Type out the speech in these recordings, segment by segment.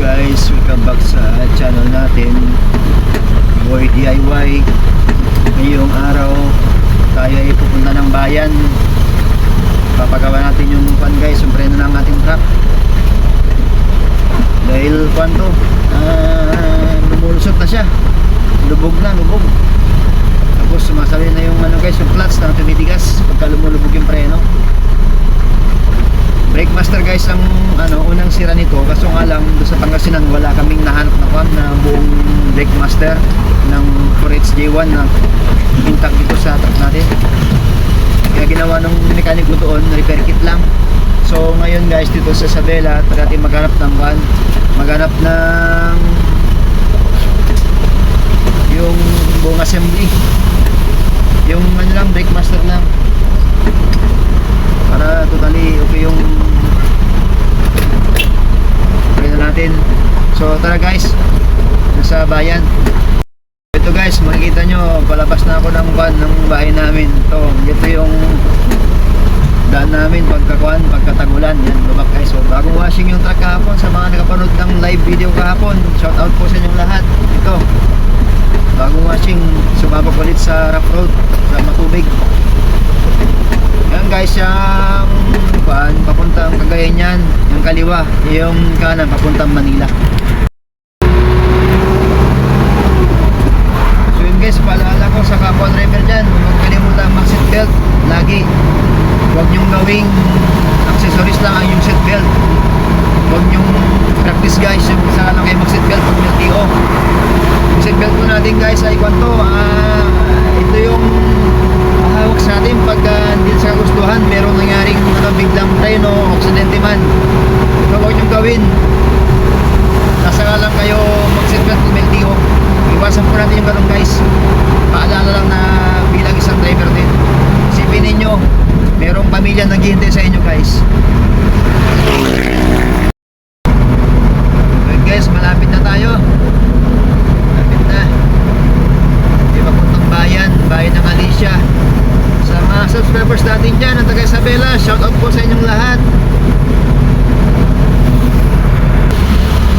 guys, welcome back sa channel natin. Boy DIY Ngayong araw tayo ay pupunta ng bayan. Papagawa natin yung pan guys, yung preno ng ating truck? Dahil pan to, ah, lumulusot na siya. Lubog na, lubog. Tapos sumasali na yung ano guys, yung clutch na tumitigas pagka lumulubog yung preno Master guys ang ano unang sira nito kaso nga lang doon sa Pangasinan wala kaming nahanap na kwan na buong brake master ng 4HJ1 na intact dito sa truck natin. Kaya ginawa ng mechanic ko doon repair kit lang. So ngayon guys dito sa Isabela natin maghanap ng kwan maghanap ng yung buong assembly. Yung ano lang brake master lang para totally okay yung okay na natin so tara guys nasa bayan ito guys makikita nyo palabas na ako ng van ng bahay namin ito ito yung daan namin pagkakuan pagkatagulan yan lubak guys so bagong washing yung truck kahapon sa mga nakapanood ng live video kahapon shout out po sa inyong lahat ito bagong washing sumabak ulit sa rough road sa matubig yan guys, yung paan, papuntang Cagayan yan, yung kaliwa, yung kanan, papuntang Manila. So yun guys, paalala ko sa kapwa driver dyan, huwag kalimutan mag seatbelt, lagi. Huwag nyong gawing accessories lang ang yung seatbelt. Huwag nyong practice guys, yung isa lang kayo mag seatbelt pag may TO. Yung seatbelt po natin guys ay kwanto, ah, ito yung hawak sa atin pag uh, hindi sa kagustuhan merong nangyaring ano, biglang train o aksidente man. Ito huwag niyong gawin. Nasa lang kayo mag-seatbelt kung may LTO iwasan po natin yung ganun guys. Paalala lang na merong pamilya naghihintay sa inyo guys Alright guys malapit na tayo malapit na Di papuntang bayan, bayan ng Alicia. Sa mga subscribers natin dyan, ang taga Isabela, shout out po sa inyong lahat.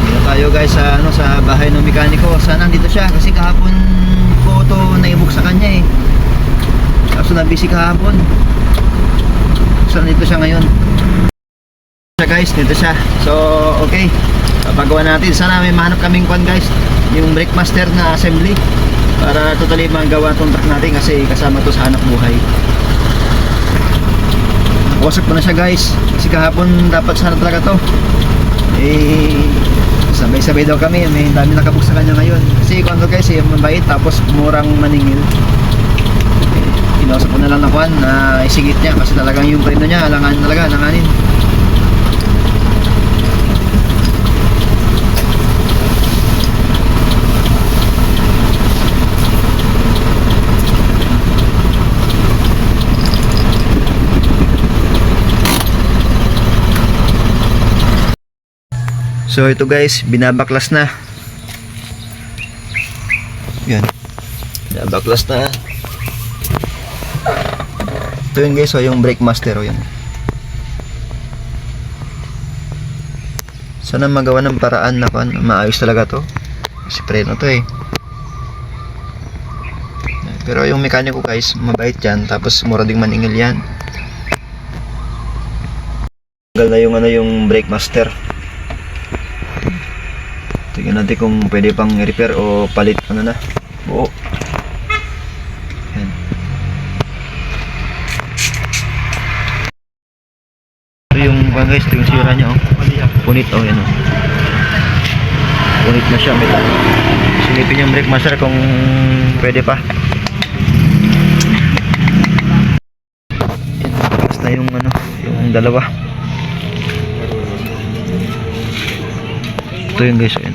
Dito tayo guys sa ano sa bahay ng mekaniko. Sana nandito siya kasi kahapon ko to naibuk sa kanya eh. Kaso na busy kahapon. So nandito siya ngayon. Siya guys, dito siya. So okay. Papagawa natin. Sana may mahanap kaming kwan guys. Yung brake master na assembly para totally magawa itong truck natin kasi kasama to sa hanap buhay wasak ko na siya guys kasi kahapon dapat sana talaga to eh sabay sabay daw kami may dami nakabook sa kanya ngayon kasi kung ano guys eh mabait tapos murang maningil kinausap ko na lang na na isigit niya kasi talagang yung preno niya alangan talaga alanganin So ito guys, binabaklas na. Yan. Binabaklas na. Ito guys, so yung brake master o yan. Sana magawa ng paraan na kan, maayos talaga to. Kasi preno to eh. Pero yung mekaniko guys, mabait yan. Tapos mura ding maningil yan. Tanggal na yung ano yung brake master. Tingnan natin kung pwede pang repair o palit ano na. Buo. Yung guys, ito yung sira niya oh. Punit oh, yan oh. Punit na siya, may Silipin yung brake master kung pwede pa. Yan, taas na yung ano, yung dalawa. Ito yung guys, ayun.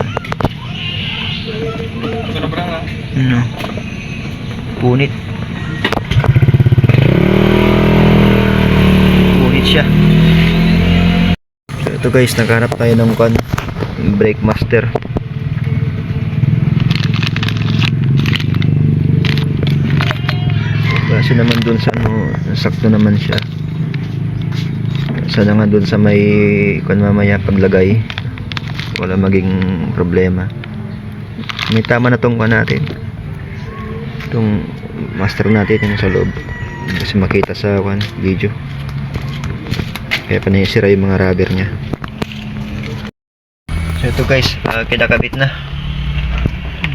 Ano? Punit. Punit siya. So ito guys, naghanap tayo ng kan brake master. Kasi naman dun sa ano, sakto naman siya. Sana nga dun sa may kung mamaya paglagay wala maging problema. May tama na tong kuha natin. Itong master natin yung sa loob. Kasi makita sa kuha, video. Kaya pa naisira yung mga rubber niya ito guys uh, kinakabit na.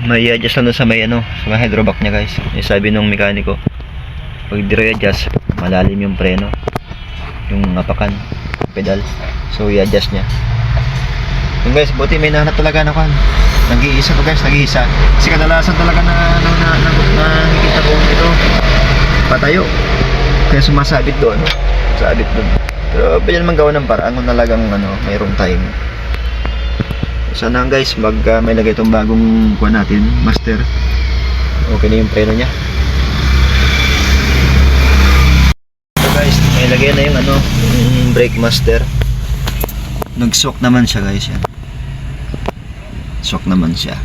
May adjust dun sa may ano sa may hydroback niya guys. Yung sabi nung mekaniko pag di adjust malalim yung preno. Yung apakan pedal. So i-adjust niya. Yung guys buti may nahanap talaga na kan nag-iisa to guys nag-iisa. Kasi kadalasan talaga na na, na, na, na nakikita ko ito. Patayo. Kaya sumasabit doon. Sabit doon. Pero pwede naman gawa ng paraan kung talagang ano mayroong time sana guys mag uh, may lagay itong bagong kuha natin master. Okay na yung preno niya. So guys may lagay na yung ano yung brake master. Nag-soak naman siya guys yan. Soak naman siya.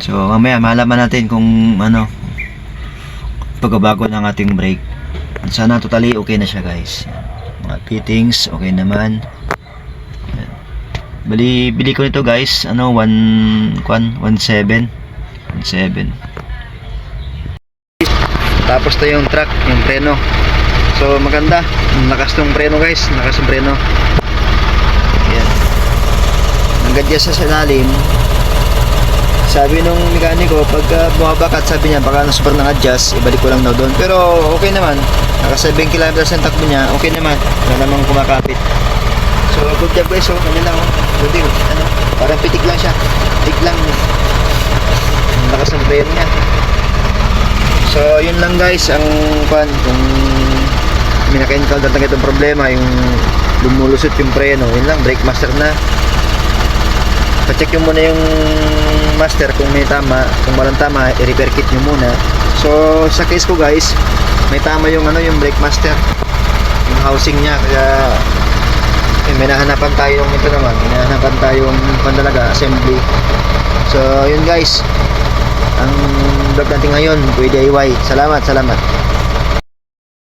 So mamaya malaman natin kung ano pagbabago ng ating brake. Sana totally okay na siya guys. Mga fittings okay naman. Bali bili ko nito guys. Ano 1 kwan 17 17 tapos to yung truck yung preno. So maganda. Lakas tong preno guys. Lakas yung preno. Yan nag-adjust sa ilalim sabi nung mekaniko pagka bumabakat sabi niya baka na super nang adjust ibalik ko lang daw doon. Pero okay naman. Naka 7 kilometers ang takbo niya. Okay naman. Wala namang kumakapit so good job guys. So kanya lang oh. Ano, parang pitik lang siya. Pitik lang. Ang lakas ng preno niya. So yun lang guys ang pan kung may naka-encounter na itong problema yung lumulusot yung preno yun lang brake master na. Pa-check nyo muna yung master kung may tama kung walang tama i-repair kit nyo muna. So sa case ko guys may tama yung ano yung brake master. Yung housing niya kaya eh, may nahanapan tayo ito naman may nahanapan tayong pandalaga assembly. So yun guys. Ang vlog natin ngayon kuya DIY salamat salamat